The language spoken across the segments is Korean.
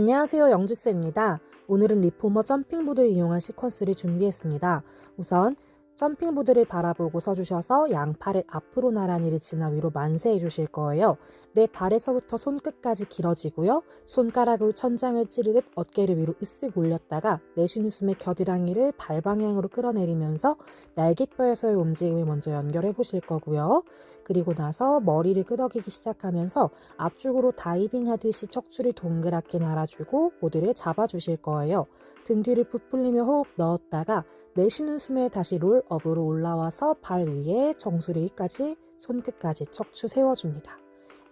안녕하세요. 영주쌤입니다. 오늘은 리포머 점핑보드를 이용한 시퀀스를 준비했습니다. 우선 점핑보드를 바라보고 서주셔서 양팔을 앞으로 나란히 지나 위로 만세해 주실 거예요. 내 발에서부터 손끝까지 길어지고요. 손가락으로 천장을 찌르듯 어깨를 위로 으쓱 올렸다가 내쉬는 숨에 겨드랑이를 발 방향으로 끌어내리면서 날개뼈에서의 움직임을 먼저 연결해 보실 거고요. 그리고 나서 머리를 끄덕이기 시작하면서 앞쪽으로 다이빙 하듯이 척추를 동그랗게 말아주고 보드를 잡아주실 거예요. 등 뒤를 부풀리며 호흡 넣었다가 내쉬는 숨에 다시 롤업으로 올라와서 발 위에 정수리까지 손끝까지 척추 세워줍니다.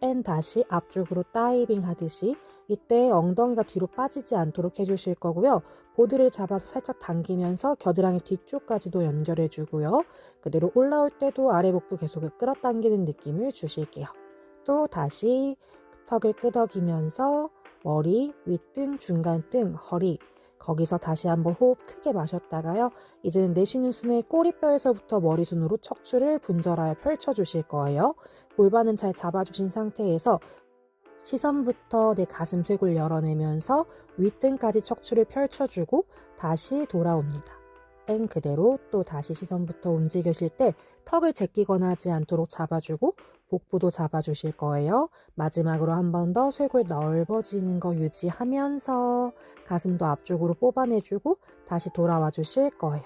앤 다시 앞쪽으로 다이빙 하듯이 이때 엉덩이가 뒤로 빠지지 않도록 해주실 거고요. 보드를 잡아서 살짝 당기면서 겨드랑이 뒤쪽까지도 연결해 주고요. 그대로 올라올 때도 아래 복부 계속 끌어당기는 느낌을 주실게요. 또 다시 턱을 끄덕이면서 머리, 윗등, 중간등, 허리 거기서 다시 한번 호흡 크게 마셨다가요. 이제는 내쉬는 숨에 꼬리뼈에서부터 머리순으로 척추를 분절하여 펼쳐주실 거예요. 골반은 잘 잡아주신 상태에서 시선부터 내 가슴 쇄골 열어내면서 윗등까지 척추를 펼쳐주고 다시 돌아옵니다. 앵 그대로 또 다시 시선부터 움직이실 때 턱을 제끼거나 하지 않도록 잡아주고 복부도 잡아주실 거예요. 마지막으로 한 번 더 쇄골 넓어지는 거 유지하면서 가슴도 앞쪽으로 뽑아내주고 다시 돌아와 주실 거예요.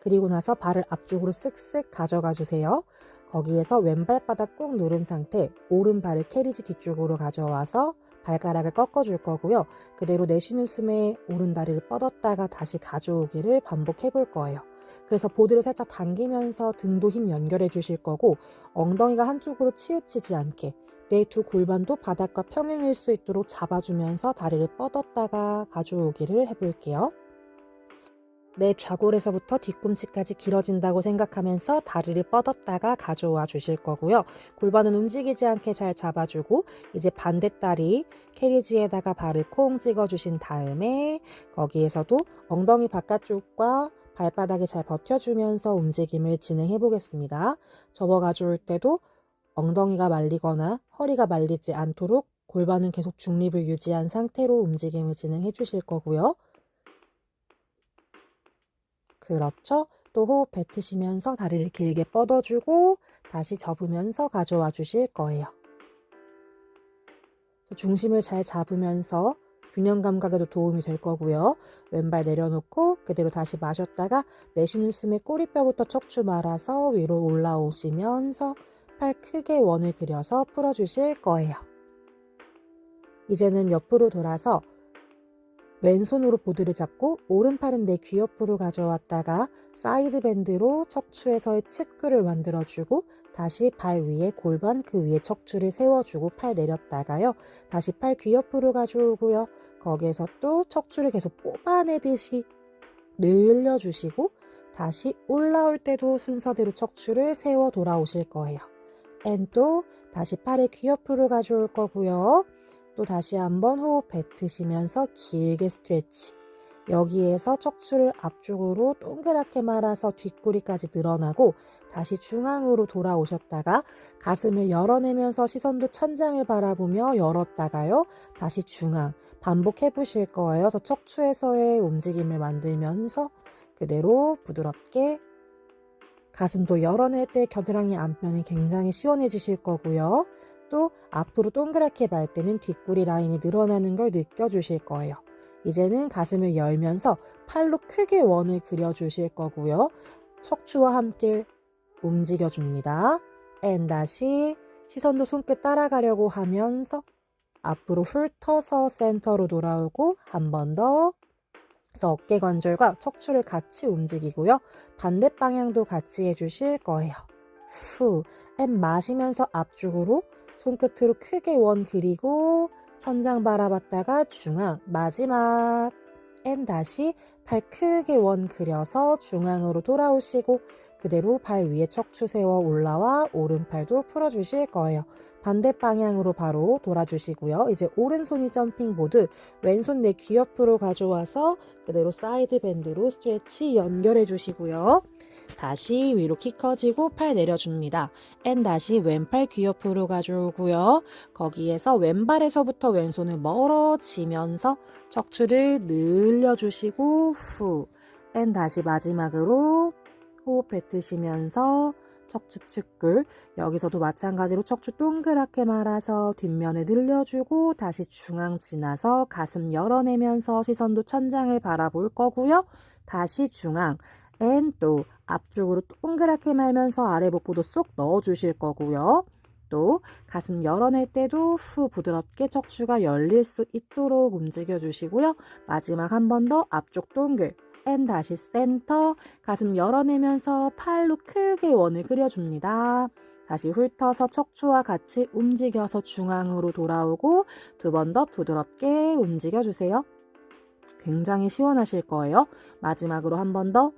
그리고 나서 발을 앞쪽으로 쓱쓱 가져가 주세요. 거기에서 왼발바닥 꾹 누른 상태 오른발을 캐리지 뒤쪽으로 가져와서 발가락을 꺾어줄 거고요. 그대로 내쉬는 숨에 오른 다리를 뻗었다가 다시 가져오기를 반복해 볼 거예요. 그래서 보드를 살짝 당기면서 등도 힘 연결해 주실 거고 엉덩이가 한쪽으로 치우치지 않게 내 두 골반도 바닥과 평행일 수 있도록 잡아주면서 다리를 뻗었다가 가져오기를 해볼게요. 내 좌골에서부터 뒤꿈치까지 길어진다고 생각하면서 다리를 뻗었다가 가져와 주실 거고요. 골반은 움직이지 않게 잘 잡아주고 이제 반대 다리 캐리지에다가 발을 콩 찍어 주신 다음에 거기에서도 엉덩이 바깥쪽과 발바닥에 잘 버텨주면서 움직임을 진행해 보겠습니다. 접어 가져올 때도 엉덩이가 말리거나 허리가 말리지 않도록 골반은 계속 중립을 유지한 상태로 움직임을 진행해 주실 거고요. 그렇죠. 또 호흡 뱉으시면서 다리를 길게 뻗어주고 다시 접으면서 가져와 주실 거예요. 중심을 잘 잡으면서 균형 감각에도 도움이 될 거고요. 왼발 내려놓고 그대로 다시 마셨다가 내쉬는 숨에 꼬리뼈부터 척추 말아서 위로 올라오시면서 팔 크게 원을 그려서 풀어주실 거예요. 이제는 옆으로 돌아서 왼손으로 보드를 잡고 오른팔은 내 귀 옆으로 가져왔다가 사이드 밴드로 척추에서의 측근을 만들어주고 다시 발 위에 골반 그 위에 척추를 세워주고 팔 내렸다가요. 다시 팔 귀 옆으로 가져오고요. 거기에서 또 척추를 계속 뽑아내듯이 늘려주시고 다시 올라올 때도 순서대로 척추를 세워 돌아오실 거예요. 앤 또 다시 팔을 귀 옆으로 가져올 거고요. 또 다시 한번 호흡 뱉으시면서 길게 스트레치. 여기에서 척추를 앞쪽으로 동그랗게 말아서 뒷구리까지 늘어나고 다시 중앙으로 돌아오셨다가 가슴을 열어내면서 시선도 천장을 바라보며 열었다가요. 다시 중앙 반복해 보실 거예요. 그래서 척추에서의 움직임을 만들면서 그대로 부드럽게 가슴도 열어낼 때 겨드랑이 앞면이 굉장히 시원해지실 거고요. 또 앞으로 동그랗게 말 때는 뒷구리 라인이 늘어나는 걸 느껴주실 거예요. 이제는 가슴을 열면서 팔로 크게 원을 그려주실 거고요. 척추와 함께 움직여줍니다. 앤 다시 시선도 손끝 따라가려고 하면서 앞으로 훑어서 센터로 돌아오고 한 번 더. 그래서 어깨 관절과 척추를 같이 움직이고요. 반대 방향도 같이 해주실 거예요. 후, 앤 마시면서 앞쪽으로 손끝으로 크게 원 그리고 천장 바라봤다가 중앙 마지막 앤 다시 팔 크게 원 그려서 중앙으로 돌아오시고 그대로 발 위에 척추 세워 올라와 오른팔도 풀어주실 거예요. 반대 방향으로 바로 돌아주시고요. 이제 오른손이 점핑보드, 왼손 내 귀 옆으로 가져와서 그대로 사이드 밴드로 스트레치 연결해 주시고요. 다시 위로 키 커지고 팔 내려줍니다. 앤 다시 왼팔 귀 옆으로 가져오고요. 거기에서 왼발에서부터 왼손을 멀어지면서 척추를 늘려주시고 후. 앤 다시 마지막으로 호흡 뱉으시면서 척추 측굴 여기서도 마찬가지로 척추 동그랗게 말아서 뒷면을 늘려주고 다시 중앙 지나서 가슴 열어내면서 시선도 천장을 바라볼 거고요. 다시 중앙 앤또 앞쪽으로 동그랗게 말면서 아래 복부도 쏙 넣어주실 거고요. 또 가슴 열어낼 때도 후 부드럽게 척추가 열릴 수 있도록 움직여 주시고요. 마지막 한 번 더 앞쪽 동글 앤 다시 센터 가슴 열어내면서 팔로 크게 원을 그려줍니다. 다시 훑어서 척추와 같이 움직여서 중앙으로 돌아오고 두 번 더 부드럽게 움직여 주세요. 굉장히 시원하실 거예요. 마지막으로 한 번 더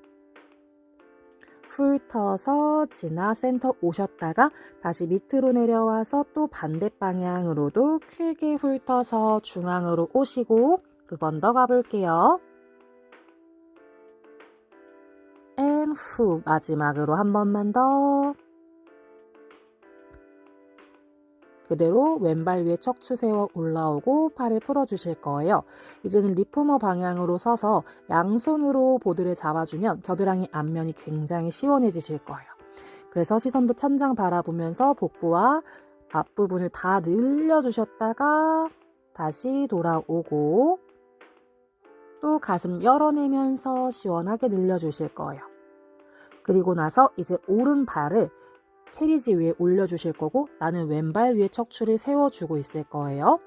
훑어서 지나 센터 오셨다가 다시 밑으로 내려와서 또 반대 방향으로도 크게 훑어서 중앙으로 오시고 두 번 더 가볼게요. 앤후 마지막으로 한 번만 더 그대로 왼발 위에 척추 세워 올라오고 팔을 풀어주실 거예요. 이제는 리포머 방향으로 서서 양손으로 보드를 잡아주면 겨드랑이 앞면이 굉장히 시원해지실 거예요. 그래서 시선도 천장 바라보면서 복부와 앞부분을 다 늘려주셨다가 다시 돌아오고 또 가슴 열어내면서 시원하게 늘려주실 거예요. 그리고 나서 이제 오른발을 캐리지 위에 올려주실 거고 나는 왼발 위에 척추를 세워주고 있을 거예요.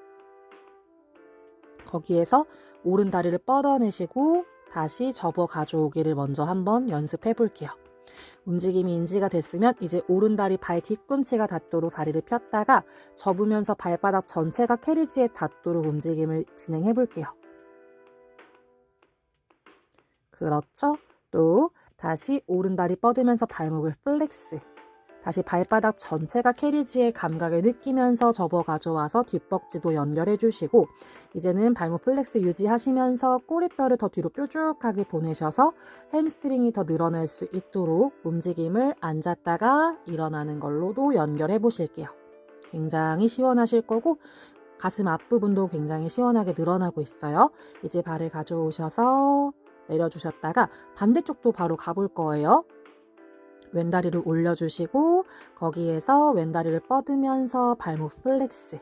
거기에서 오른 다리를 뻗어내시고 다시 접어 가져오기를 먼저 한번 연습해 볼게요. 움직임이 인지가 됐으면 이제 오른 다리 발 뒤꿈치가 닿도록 다리를 폈다가 접으면서 발바닥 전체가 캐리지에 닿도록 움직임을 진행해 볼게요. 그렇죠? 또 다시 오른 다리 뻗으면서 발목을 플렉스. 다시 발바닥 전체가 캐리지의 감각을 느끼면서 접어 가져와서 뒷벅지도 연결해 주시고 이제는 발목 플렉스 유지하시면서 꼬리뼈를 더 뒤로 뾰족하게 보내셔서 햄스트링이 더 늘어날 수 있도록 움직임을 앉았다가 일어나는 걸로도 연결해 보실게요. 굉장히 시원하실 거고 가슴 앞부분도 굉장히 시원하게 늘어나고 있어요. 이제 발을 가져오셔서 내려주셨다가 반대쪽도 바로 가볼 거예요. 왼다리를 올려주시고 거기에서 왼다리를 뻗으면서 발목 플렉스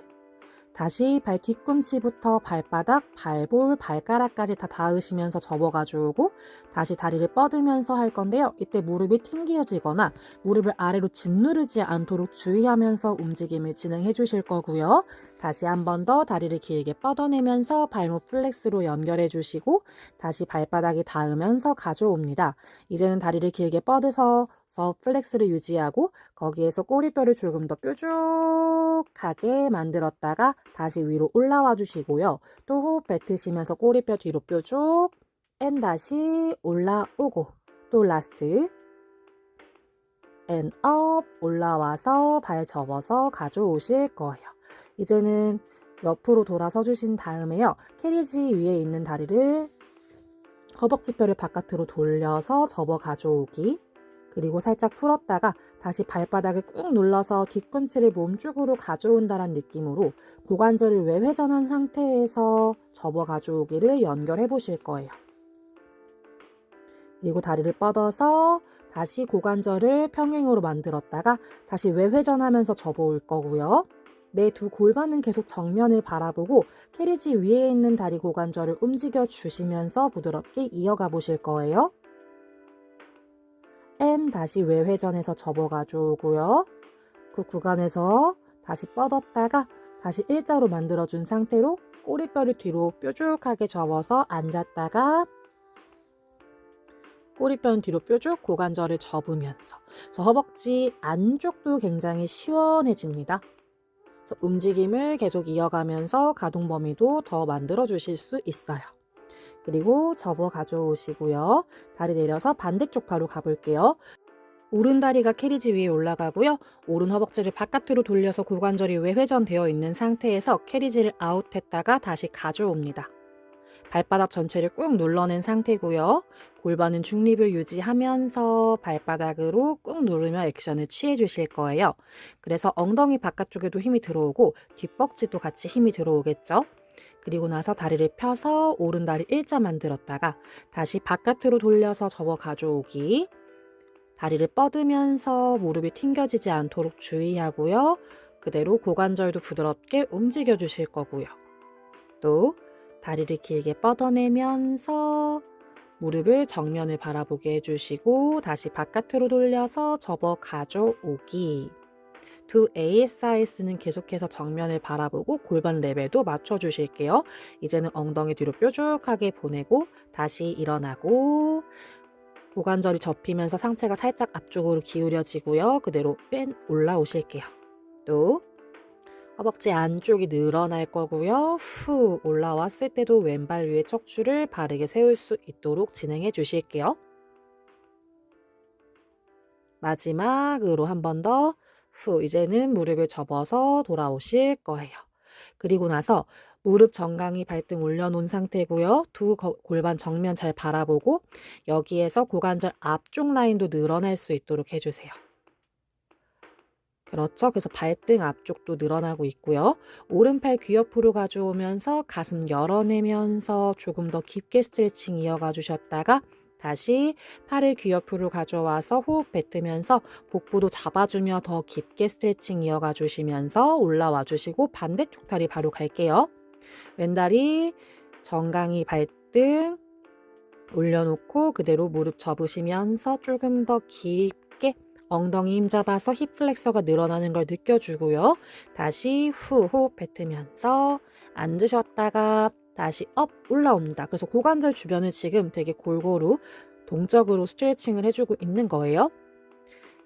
다시 발 뒤꿈치부터 발바닥, 발볼, 발가락까지 다 닿으시면서 접어가지고 다시 다리를 뻗으면서 할 건데요. 이때 무릎이 튕겨지거나 무릎을 아래로 짓누르지 않도록 주의하면서 움직임을 진행해 주실 거고요. 다시 한 번 더 다리를 길게 뻗어내면서 발목 플렉스로 연결해 주시고 다시 발바닥이 닿으면서 가져옵니다. 이제는 다리를 길게 뻗어서 플렉스를 유지하고 거기에서 꼬리뼈를 조금 더 뾰족하게 만들었다가 다시 위로 올라와 주시고요. 또 호흡 뱉으시면서 꼬리뼈 뒤로 뾰족 앤 다시 올라오고 또 라스트 앤 업 올라와서 발 접어서 가져오실 거예요. 이제는 옆으로 돌아서 주신 다음에요. 캐리지 위에 있는 다리를 허벅지뼈를 바깥으로 돌려서 접어 가져오기 그리고 살짝 풀었다가 다시 발바닥을 꾹 눌러서 뒤꿈치를 몸쪽으로 가져온다는 느낌으로 고관절을 외회전한 상태에서 접어 가져오기를 연결해 보실 거예요. 그리고 다리를 뻗어서 다시 고관절을 평행으로 만들었다가 다시 외회전하면서 접어올 거고요. 내 두 골반은 계속 정면을 바라보고 캐리지 위에 있는 다리 고관절을 움직여 주시면서 부드럽게 이어가 보실 거예요. 앤 다시 외회전해서 접어 가져오고요. 그 구간에서 다시 뻗었다가 다시 일자로 만들어준 상태로 꼬리뼈를 뒤로 뾰족하게 접어서 앉았다가 꼬리뼈는 뒤로 뾰족 고관절을 접으면서 그래서 허벅지 안쪽도 굉장히 시원해집니다. 움직임을 계속 이어가면서 가동 범위도 더 만들어 주실 수 있어요. 그리고 접어 가져오시고요. 다리 내려서 반대쪽 바로 가볼게요. 오른 다리가 캐리지 위에 올라가고요. 오른 허벅지를 바깥으로 돌려서 고관절이 외회전되어 있는 상태에서 캐리지를 아웃했다가 다시 가져옵니다. 발바닥 전체를 꾹 눌러낸 상태고요. 골반은 중립을 유지하면서 발바닥으로 꾹 누르며 액션을 취해 주실 거예요. 그래서 엉덩이 바깥쪽에도 힘이 들어오고 뒷벅지도 같이 힘이 들어오겠죠. 그리고 나서 다리를 펴서 오른 다리 일자 만들었다가 다시 바깥으로 돌려서 접어 가져오기. 다리를 뻗으면서 무릎이 튕겨지지 않도록 주의하고요. 그대로 고관절도 부드럽게 움직여 주실 거고요. 또 다리를 길게 뻗어내면서 무릎을 정면을 바라보게 해주시고 다시 바깥으로 돌려서 접어 가져오기. 두 ASIS는 계속해서 정면을 바라보고 골반 레벨도 맞춰주실게요. 이제는 엉덩이 뒤로 뾰족하게 보내고 다시 일어나고 고관절이 접히면서 상체가 살짝 앞쪽으로 기울여지고요. 그대로 뺀 올라오실게요. 또 허벅지 안쪽이 늘어날 거고요. 후 올라왔을 때도 왼발 위에 척추를 바르게 세울 수 있도록 진행해 주실게요. 마지막으로 한 번 더 후 이제는 무릎을 접어서 돌아오실 거예요. 그리고 나서 무릎 정강이 발등 올려놓은 상태고요. 두 거- 골반 정면 잘 바라보고 여기에서 고관절 앞쪽 라인도 늘어날 수 있도록 해주세요. 그렇죠. 그래서 발등 앞쪽도 늘어나고 있고요. 오른팔 귀 옆으로 가져오면서 가슴 열어내면서 조금 더 깊게 스트레칭 이어가 주셨다가 다시 팔을 귀 옆으로 가져와서 호흡 뱉으면서 복부도 잡아주며 더 깊게 스트레칭 이어가 주시면서 올라와 주시고 반대쪽 다리 바로 갈게요. 왼다리 정강이 발등 올려놓고 그대로 무릎 접으시면서 조금 더 깊게 엉덩이 힘 잡아서 힙 플렉서가 늘어나는 걸 느껴주고요. 다시 후 호흡 뱉으면서 앉으셨다가 다시 업 올라옵니다. 그래서 고관절 주변을 지금 되게 골고루 동적으로 스트레칭을 해주고 있는 거예요.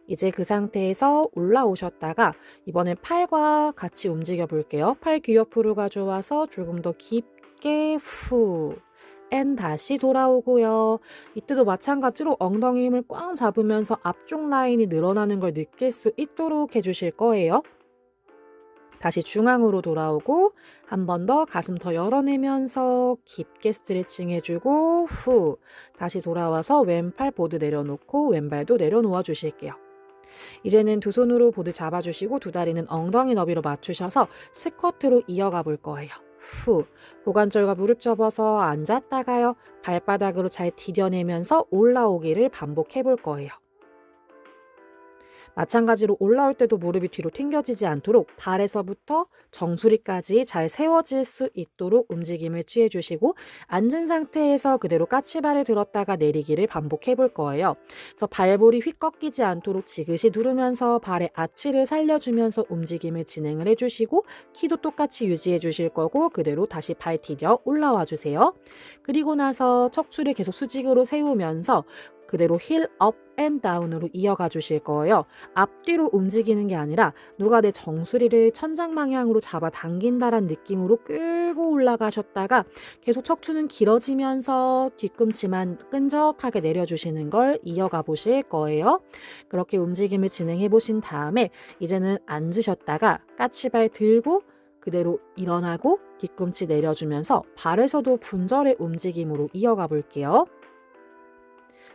이제 그 상태에서 올라오셨다가 이번엔 팔과 같이 움직여 볼게요. 팔 귀 옆으로 가져와서 조금 더 깊게 후. 앤 다시 돌아오고요. 이때도 마찬가지로 엉덩이 힘을 꽉 잡으면서 앞쪽 라인이 늘어나는 걸 느낄 수 있도록 해주실 거예요. 다시 중앙으로 돌아오고 한 번 더 가슴 더 열어내면서 깊게 스트레칭 해주고 후 다시 돌아와서 왼팔 보드 내려놓고 왼발도 내려놓아 주실게요. 이제는 두 손으로 보드 잡아주시고 두 다리는 엉덩이 너비로 맞추셔서 스쿼트로 이어가 볼 거예요. 후 고관절과 무릎 접어서 앉았다가요 발바닥으로 잘 디뎌내면서 올라오기를 반복해 볼 거예요. 마찬가지로 올라올 때도 무릎이 뒤로 튕겨지지 않도록 발에서부터 정수리까지 잘 세워질 수 있도록 움직임을 취해 주시고 앉은 상태에서 그대로 까치발을 들었다가 내리기를 반복해 볼 거예요. 그래서 발볼이 휙 꺾이지 않도록 지그시 누르면서 발의 아치를 살려주면서 움직임을 진행을 해주시고 키도 똑같이 유지해 주실 거고 그대로 다시 발 디뎌 올라와 주세요. 그리고 나서 척추를 계속 수직으로 세우면서 그대로 힐 업 앤 다운으로 이어가 주실 거예요. 앞뒤로 움직이는 게 아니라 누가 내 정수리를 천장 방향으로 잡아 당긴다란 느낌으로 끌고 올라가셨다가 계속 척추는 길어지면서 뒤꿈치만 끈적하게 내려주시는 걸 이어가 보실 거예요. 그렇게 움직임을 진행해 보신 다음에 이제는 앉으셨다가 까치발 들고 그대로 일어나고 뒤꿈치 내려주면서 발에서도 분절의 움직임으로 이어가 볼게요.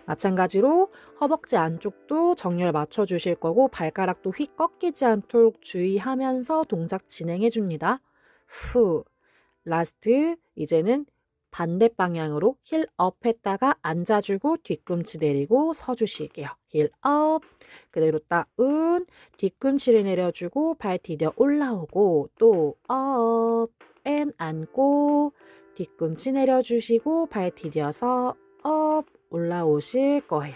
마찬가지로 허벅지 안쪽도 정렬 맞춰 주실 거고 발가락도 휙 꺾이지 않도록 주의하면서 동작 진행해 줍니다. 후. 라스트 이제는 반대 방향으로 힐업 했다가 앉아주고 뒤꿈치 내리고 서주실게요. 힐업 그대로 다운 뒤꿈치를 내려주고 발 디뎌 올라오고 또업 앤 앉고 뒤꿈치 내려주시고 발 디뎌서 업 올라오실 거예요.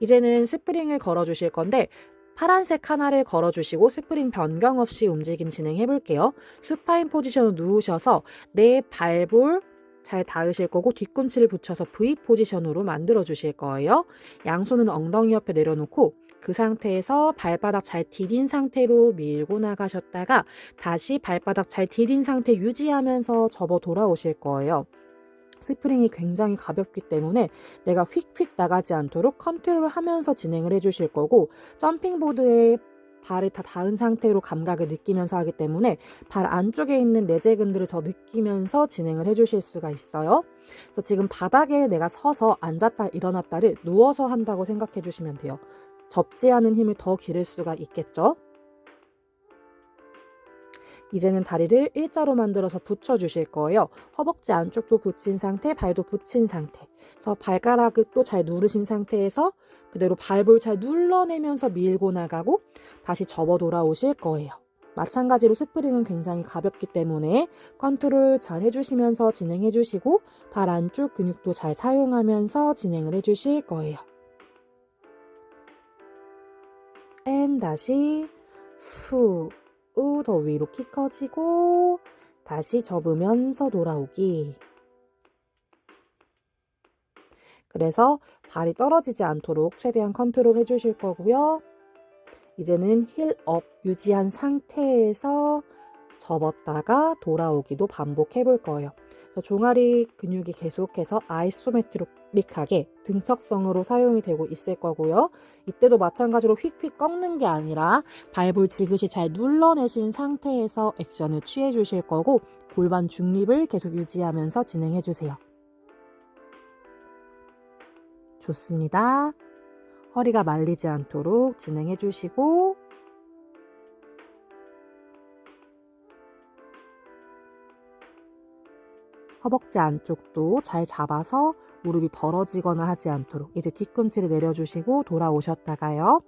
이제는 스프링을 걸어 주실 건데 파란색 하나를 걸어 주시고 스프링 변경 없이 움직임 진행해 볼게요. 수파인 포지션으로 누우셔서 내 발볼 잘 닿으실 거고 뒤꿈치를 붙여서 V 포지션으로 만들어 주실 거예요. 양손은 엉덩이 옆에 내려놓고 그 상태에서 발바닥 잘 디딘 상태로 밀고 나가셨다가 다시 발바닥 잘 디딘 상태 유지하면서 접어 돌아오실 거예요. 스프링이 굉장히 가볍기 때문에 내가 휙휙 나가지 않도록 컨트롤 하면서 진행을 해주실 거고 점핑보드에 발을 다 닿은 상태로 감각을 느끼면서 하기 때문에 발 안쪽에 있는 내재근들을 더 느끼면서 진행을 해주실 수가 있어요. 그래서 지금 바닥에 내가 서서 앉았다 일어났다를 누워서 한다고 생각해 주시면 돼요. 접지 않은 힘을 더 기를 수가 있겠죠. 이제는 다리를 일자로 만들어서 붙여 주실 거예요. 허벅지 안쪽도 붙인 상태, 발도 붙인 상태. 그래서 발가락을 또잘 누르신 상태에서 그대로 발볼 잘 눌러내면서 밀고 나가고 다시 접어 돌아오실 거예요. 마찬가지로 스프링은 굉장히 가볍기 때문에 컨트롤 잘 해주시면서 진행해 주시고 발 안쪽 근육도 잘 사용하면서 진행을 해 주실 거예요. 앤 다시 후, 우, 더 위로 키 커지고 다시 접으면서 돌아오기. 그래서 발이 떨어지지 않도록 최대한 컨트롤 해주실 거고요. 이제는 힐 업 유지한 상태에서 접었다가 돌아오기도 반복해 볼 거예요. 종아리 근육이 계속해서 아이소메트릭하게 등척성으로 사용이 되고 있을 거고요. 이때도 마찬가지로 휙휙 꺾는 게 아니라 발볼 지그시 잘 눌러내신 상태에서 액션을 취해 주실 거고 골반 중립을 계속 유지하면서 진행해 주세요. 좋습니다. 허리가 말리지 않도록 진행해 주시고 허벅지 안쪽도 잘 잡아서 무릎이 벌어지거나 하지 않도록 이제 뒤꿈치를 내려주시고 돌아오셨다가요.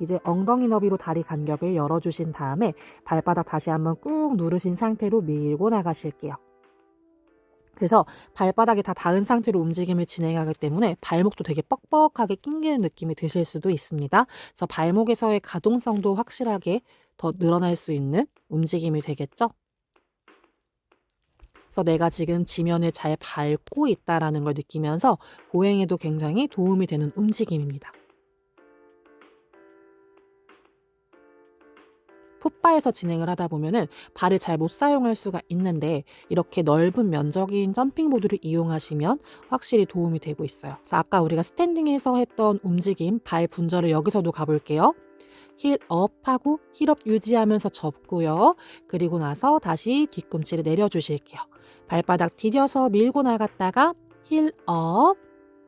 이제 엉덩이 너비로 다리 간격을 열어주신 다음에 발바닥 다시 한번 꾹 누르신 상태로 밀고 나가실게요. 그래서 발바닥이 다 닿은 상태로 움직임을 진행하기 때문에 발목도 되게 뻑뻑하게 낑기는 느낌이 드실 수도 있습니다. 그래서 발목에서의 가동성도 확실하게 더 늘어날 수 있는 움직임이 되겠죠? 그래서 내가 지금 지면을 잘 밟고 있다라는 걸 느끼면서 보행에도 굉장히 도움이 되는 움직임입니다. 풋바에서 진행을 하다 보면은 발을 잘 못 사용할 수가 있는데 이렇게 넓은 면적인 점핑보드를 이용하시면 확실히 도움이 되고 있어요. 아까 우리가 스탠딩에서 했던 움직임, 발 분절을 여기서도 가볼게요. 힐업 하고 힐업 유지하면서 접고요. 그리고 나서 다시 뒤꿈치를 내려주실게요. 발바닥 디뎌서 밀고 나갔다가 힐업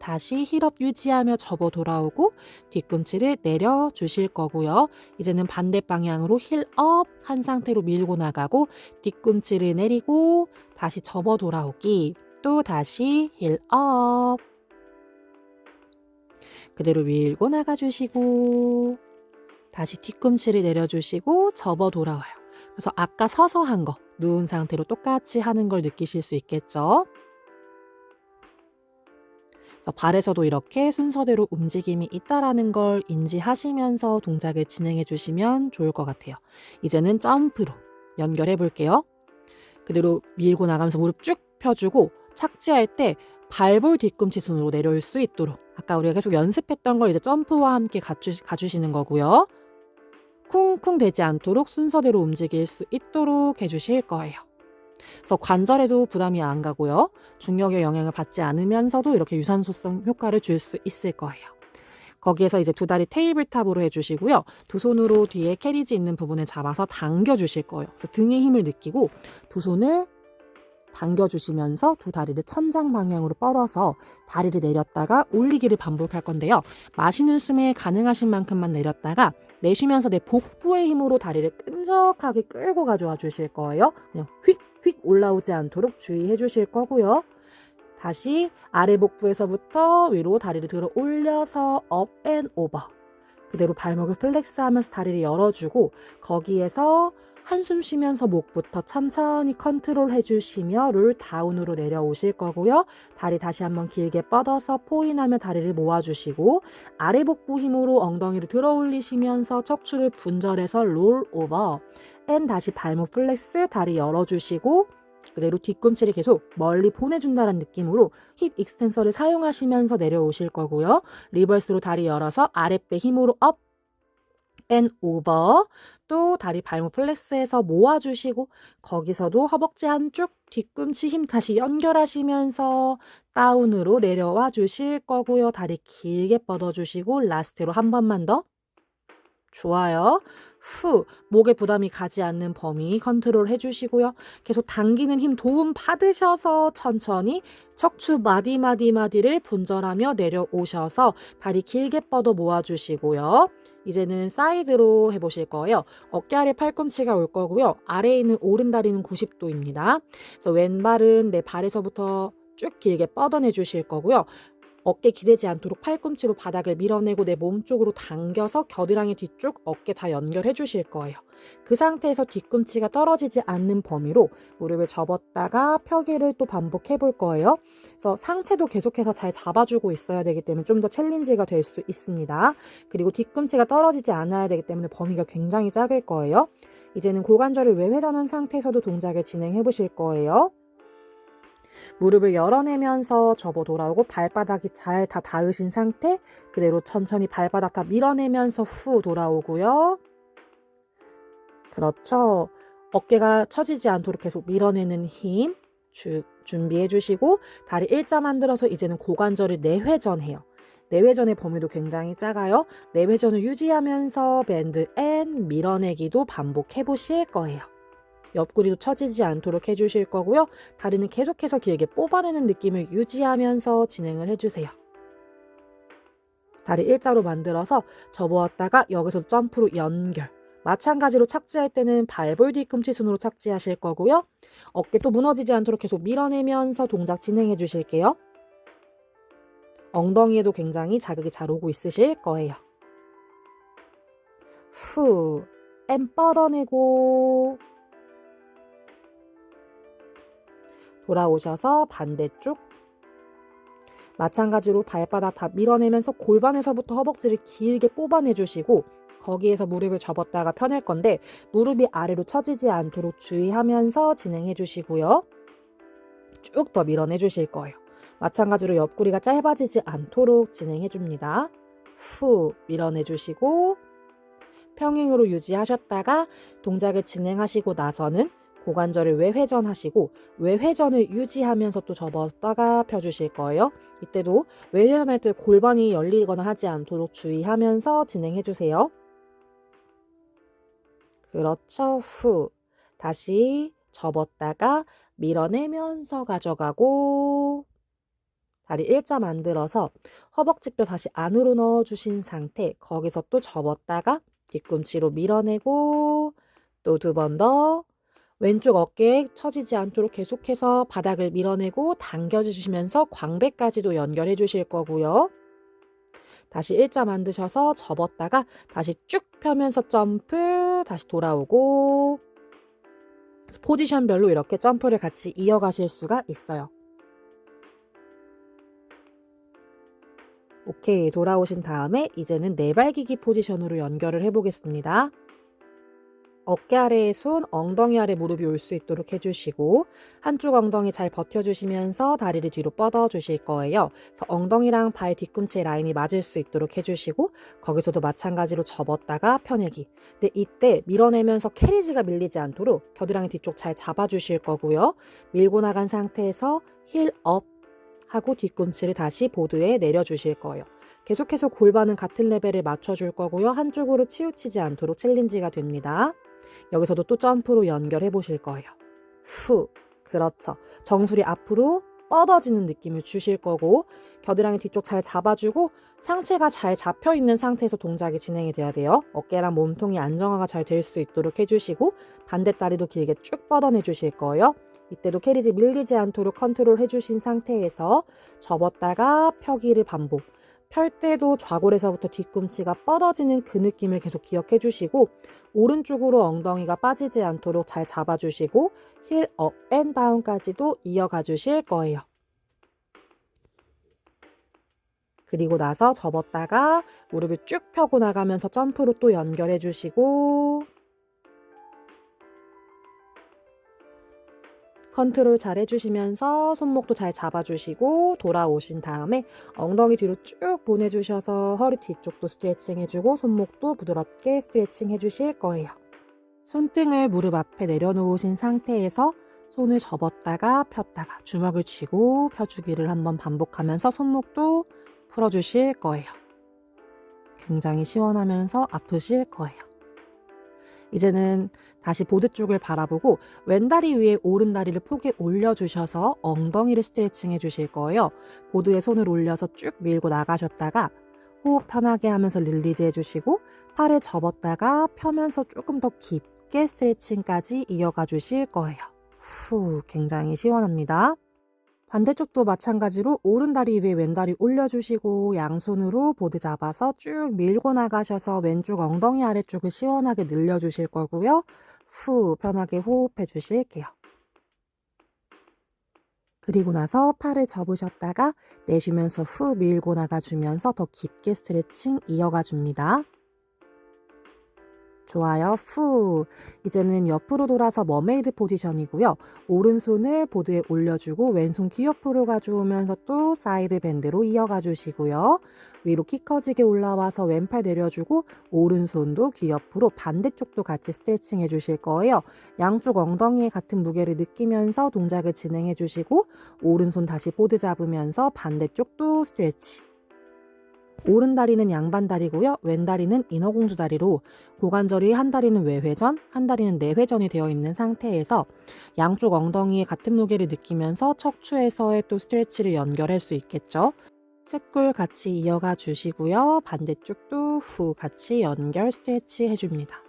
다시 힐업 유지하며 접어 돌아오고 뒤꿈치를 내려 주실 거고요. 이제는 반대 방향으로 힐업 한 상태로 밀고 나가고 뒤꿈치를 내리고 다시 접어 돌아오기 또 다시 힐업 그대로 밀고 나가 주시고 다시 뒤꿈치를 내려 주시고 접어 돌아와요. 그래서 아까 서서 한 거, 누운 상태로 똑같이 하는 걸 느끼실 수 있겠죠? 발에서도 이렇게 순서대로 움직임이 있다라는 걸 인지하시면서 동작을 진행해 주시면 좋을 것 같아요. 이제는 점프로 연결해 볼게요. 그대로 밀고 나가면서 무릎 쭉 펴주고 착지할 때 발볼 뒤꿈치 순으로 내려올 수 있도록 아까 우리가 계속 연습했던 걸 이제 점프와 함께 가주, 가주시는 거고요. 쿵쿵 되지 않도록 순서대로 움직일 수 있도록 해주실 거예요. 그래서 관절에도 부담이 안 가고요. 중력의 영향을 받지 않으면서도 이렇게 유산소성 효과를 줄 수 있을 거예요. 거기에서 이제 두 다리 테이블탑으로 해주시고요. 두 손으로 뒤에 캐리지 있는 부분을 잡아서 당겨주실 거예요. 그래서 등의 힘을 느끼고 두 손을 당겨주시면서 두 다리를 천장 방향으로 뻗어서 다리를 내렸다가 올리기를 반복할 건데요. 마시는 숨에 가능하신 만큼만 내렸다가 내쉬면서 내 복부의 힘으로 다리를 끈적하게 끌고 가져와 주실 거예요. 그냥 휙휙 올라오지 않도록 주의해 주실 거고요. 다시 아래 복부에서부터 위로 다리를 들어 올려서 업앤 오버. 그대로 발목을 플렉스 하면서 다리를 열어주고 거기에서 한숨 쉬면서 목부터 천천히 컨트롤 해주시며 롤 다운으로 내려오실 거고요. 다리 다시 한번 길게 뻗어서 포인하며 다리를 모아주시고 아래 복부 힘으로 엉덩이를 들어 올리시면서 척추를 분절해서 롤 오버 앤 다시 발목 플렉스 다리 열어주시고 그대로 뒤꿈치를 계속 멀리 보내준다는 느낌으로 힙 익스텐서를 사용하시면서 내려오실 거고요. 리버스로 다리 열어서 아랫배 힘으로 업, 앤 오버 또 다리 발목 플렉스해서 모아주시고 거기서도 허벅지 한쪽 뒤꿈치 힘 다시 연결하시면서 다운으로 내려와 주실 거고요. 다리 길게 뻗어주시고 라스트로 한 번만 더 좋아요. 후, 목에 부담이 가지 않는 범위 컨트롤 해주시고요. 계속 당기는 힘 도움 받으셔서 천천히 척추 마디마디마디를 분절하며 내려오셔서 다리 길게 뻗어 모아주시고요. 이제는 사이드로 해보실 거예요. 어깨 아래 팔꿈치가 올 거고요. 아래에 있는 오른 다리는 90도입니다. 그래서 왼발은 내 발에서부터 쭉 길게 뻗어내 주실 거고요. 어깨 기대지 않도록 팔꿈치로 바닥을 밀어내고 내 몸 쪽으로 당겨서 겨드랑이 뒤쪽 어깨 다 연결해 주실 거예요. 그 상태에서 뒤꿈치가 떨어지지 않는 범위로 무릎을 접었다가 펴기를 또 반복해 볼 거예요. 그래서 상체도 계속해서 잘 잡아주고 있어야 되기 때문에 좀 더 챌린지가 될 수 있습니다. 그리고 뒤꿈치가 떨어지지 않아야 되기 때문에 범위가 굉장히 작을 거예요. 이제는 고관절을 외회전한 상태에서도 동작을 진행해 보실 거예요. 무릎을 열어내면서 접어 돌아오고 발바닥이 잘 다 닿으신 상태 그대로 천천히 발바닥 다 밀어내면서 후 돌아오고요. 그렇죠. 어깨가 처지지 않도록 계속 밀어내는 힘 주, 준비해 주시고 다리 일자 만들어서 이제는 고관절을 내회전해요. 내회전의 범위도 굉장히 작아요. 내회전을 유지하면서 밴드 앤 밀어내기도 반복해 보실 거예요. 옆구리도 처지지 않도록 해주실 거고요. 다리는 계속해서 길게 뽑아내는 느낌을 유지하면서 진행을 해주세요. 다리 일자로 만들어서 접어왔다가 여기서 점프로 연결. 마찬가지로 착지할 때는 발볼 뒤꿈치 순으로 착지하실 거고요. 어깨 또 무너지지 않도록 계속 밀어내면서 동작 진행해 주실게요. 엉덩이에도 굉장히 자극이 잘 오고 있으실 거예요. 후, 엠 뻗어내고 돌아오셔서 반대쪽 마찬가지로 발바닥 다 밀어내면서 골반에서부터 허벅지를 길게 뽑아내 주시고 거기에서 무릎을 접었다가 펴낼 건데 무릎이 아래로 처지지 않도록 주의하면서 진행해 주시고요. 쭉 더 밀어내 주실 거예요. 마찬가지로 옆구리가 짧아지지 않도록 진행해 줍니다. 후 밀어내 주시고 평행으로 유지하셨다가 동작을 진행하시고 나서는 고관절을 외회전하시고 외회전을 유지하면서 또 접었다가 펴주실 거예요. 이때도 외회전할 때 골반이 열리거나 하지 않도록 주의하면서 진행해 주세요. 그렇죠. 후. 다시 접었다가 밀어내면서 가져가고 다리 일자 만들어서 허벅지뼈 다시 안으로 넣어주신 상태 거기서 또 접었다가 뒤꿈치로 밀어내고 또 두 번 더 왼쪽 어깨에 처지지 않도록 계속해서 바닥을 밀어내고 당겨주시면서 광배까지도 연결해 주실 거고요. 다시 일자 만드셔서 접었다가 다시 쭉 펴면서 점프 다시 돌아오고 포지션별로 이렇게 점프를 같이 이어가실 수가 있어요. 오케이 돌아오신 다음에 이제는 네발기기 포지션으로 연결을 해보겠습니다. 어깨 아래에 손, 엉덩이 아래 무릎이 올 수 있도록 해주시고 한쪽 엉덩이 잘 버텨주시면서 다리를 뒤로 뻗어주실 거예요. 그래서 엉덩이랑 발 뒤꿈치의 라인이 맞을 수 있도록 해주시고 거기서도 마찬가지로 접었다가 펴내기. 근데 이때 밀어내면서 캐리지가 밀리지 않도록 겨드랑이 뒤쪽 잘 잡아주실 거고요. 밀고 나간 상태에서 힐 업 하고 뒤꿈치를 다시 보드에 내려주실 거예요. 계속해서 골반은 같은 레벨을 맞춰줄 거고요. 한쪽으로 치우치지 않도록 챌린지가 됩니다. 여기서도 또 점프로 연결해 보실 거예요. 후. 그렇죠. 정수리 앞으로 뻗어지는 느낌을 주실 거고 겨드랑이 뒤쪽 잘 잡아주고 상체가 잘 잡혀 있는 상태에서 동작이 진행이 돼야 돼요. 어깨랑 몸통이 안정화가 잘 될 수 있도록 해주시고 반대 다리도 길게 쭉 뻗어내 주실 거예요. 이때도 캐리지 밀리지 않도록 컨트롤 해주신 상태에서 접었다가 펴기를 반복. 펼 때도 좌골에서부터 뒤꿈치가 뻗어지는 그 느낌을 계속 기억해 주시고 오른쪽으로 엉덩이가 빠지지 않도록 잘 잡아주시고 힐 업 앤 다운까지도 이어가 주실 거예요. 그리고 나서 접었다가 무릎을 쭉 펴고 나가면서 점프로 또 연결해 주시고 컨트롤 잘 해주시면서 손목도 잘 잡아주시고 돌아오신 다음에 엉덩이 뒤로 쭉 보내주셔서 허리 뒤쪽도 스트레칭 해주고 손목도 부드럽게 스트레칭 해주실 거예요. 손등을 무릎 앞에 내려놓으신 상태에서 손을 접었다가 폈다가 주먹을 쥐고 펴주기를 한번 반복하면서 손목도 풀어주실 거예요. 굉장히 시원하면서 아프실 거예요. 이제는 다시 보드 쪽을 바라보고 왼다리 위에 오른다리를 폭에 올려주셔서 엉덩이를 스트레칭 해주실 거예요. 보드에 손을 올려서 쭉 밀고 나가셨다가 호흡 편하게 하면서 릴리즈 해주시고 팔을 접었다가 펴면서 조금 더 깊게 스트레칭까지 이어가 주실 거예요. 후, 굉장히 시원합니다. 반대쪽도 마찬가지로 오른다리 위에 왼다리 올려주시고 양손으로 보드 잡아서 쭉 밀고 나가셔서 왼쪽 엉덩이 아래쪽을 시원하게 늘려주실 거고요. 후 편하게 호흡해 주실게요. 그리고 나서 팔을 접으셨다가 내쉬면서 후 밀고 나가주면서 더 깊게 스트레칭 이어가 줍니다. 좋아요. 후. 이제는 옆으로 돌아서 머메이드 포지션이고요. 오른손을 보드에 올려주고 왼손 귀 옆으로 가져오면서 또 사이드 밴드로 이어가 주시고요. 위로 키 커지게 올라와서 왼팔 내려주고 오른손도 귀 옆으로 반대쪽도 같이 스트레칭 해주실 거예요. 양쪽 엉덩이에 같은 무게를 느끼면서 동작을 진행해 주시고 오른손 다시 보드 잡으면서 반대쪽도 스트레치. 오른 다리는 양반 다리고요. 왼 다리는 인어공주 다리로 고관절이 한 다리는 외회전, 한 다리는 내회전이 되어 있는 상태에서 양쪽 엉덩이에 같은 무게를 느끼면서 척추에서의 또 스트레치를 연결할 수 있겠죠. 책골 같이 이어가 주시고요. 반대쪽도 후 같이 연결 스트레치 해줍니다.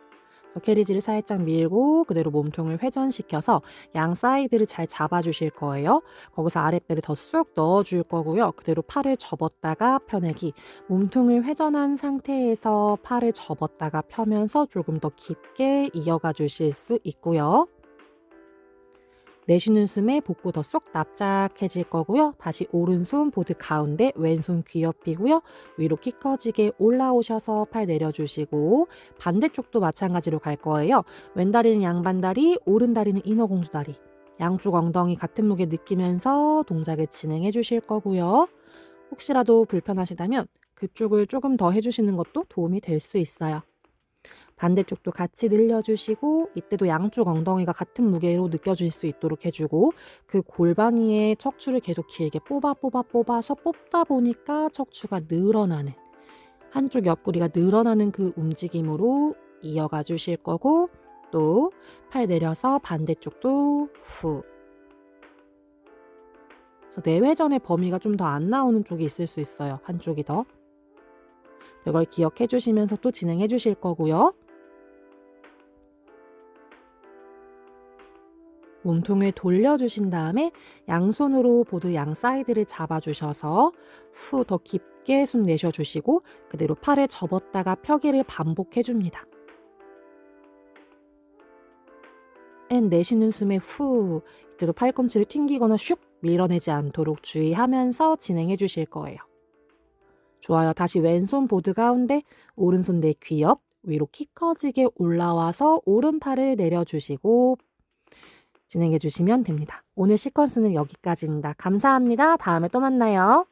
저 캐리지를 살짝 밀고 그대로 몸통을 회전시켜서 양 사이드를 잘 잡아주실 거예요. 거기서 아랫배를 더 쑥 넣어줄 거고요. 그대로 팔을 접었다가 펴내기. 몸통을 회전한 상태에서 팔을 접었다가 펴면서 조금 더 깊게 이어가 주실 수 있고요. 내쉬는 숨에 복부 더 쏙 납작해질 거고요. 다시 오른손 보드 가운데 왼손 귀 옆이고요. 위로 키 커지게 올라오셔서 팔 내려주시고 반대쪽도 마찬가지로 갈 거예요. 왼다리는 양반다리, 오른다리는 인어공주다리. 양쪽 엉덩이 같은 무게 느끼면서 동작을 진행해 주실 거고요. 혹시라도 불편하시다면 그쪽을 조금 더 해주시는 것도 도움이 될 수 있어요. 반대쪽도 같이 늘려주시고 이때도 양쪽 엉덩이가 같은 무게로 느껴질 수 있도록 해주고 그 골반위에 척추를 계속 길게 뽑아 뽑아 뽑아서 뽑다 보니까 척추가 늘어나는 한쪽 옆구리가 늘어나는 그 움직임으로 이어가 주실 거고 또 팔 내려서 반대쪽도 후 내회전의 범위가 좀 더 안 나오는 쪽이 있을 수 있어요. 한쪽이 더. 이걸 기억해 주시면서 또 진행해 주실 거고요. 몸통을 돌려주신 다음에 양손으로 보드 양 사이드를 잡아주셔서 후 더 깊게 숨 내쉬어주시고 그대로 팔을 접었다가 펴기를 반복해줍니다. 앤 내쉬는 숨에 후 이때도 팔꿈치를 튕기거나 슉 밀어내지 않도록 주의하면서 진행해 주실 거예요. 좋아요. 다시 왼손 보드 가운데 오른손 내 귀 옆 위로 키 커지게 올라와서 오른팔을 내려주시고 진행해 주시면 됩니다. 오늘 시퀀스는 여기까지입니다. 감사합니다. 다음에 또 만나요.